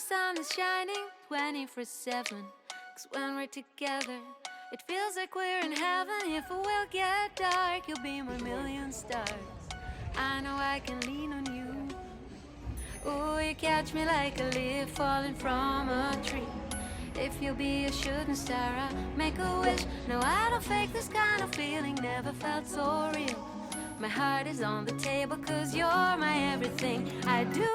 sun is shining 24 7. Cause when we're together, it feels like we're in heaven. If it will get dark, you'll be my million stars. I know I can lean on you. Oh, you catch me like a leaf falling from a tree. If you'll be a shooting star, I'll make a wish. No, I don't fake this kind of feeling, never felt so real. My heart is on the table, cause you're my everything. I do,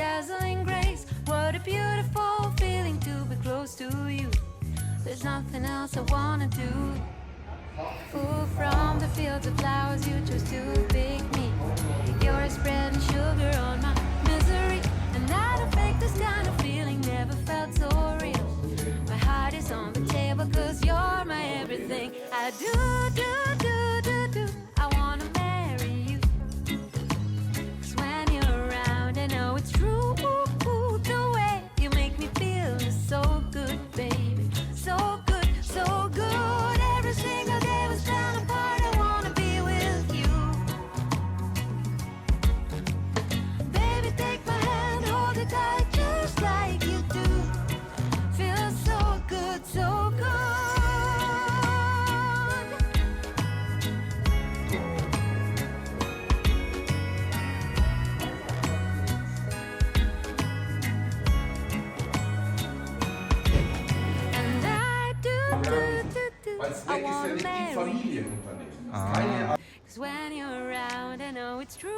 dazzling grace. What a beautiful feeling to be close to you. There's nothing else I wanna do. Ooh, from the fields of flowers you chose to pick me. You're spreading sugar on my misery. And I don't fake this kind of feeling, never felt so real. My heart is on the table, cause you're my everything. I do, Weil I Snack ist ja nicht die marry you. Familienunternehmen. Das ist ah. keine Cause when you're around, I know it's true.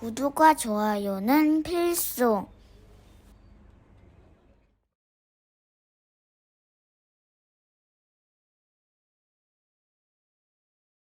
구독과 좋아요는 필수.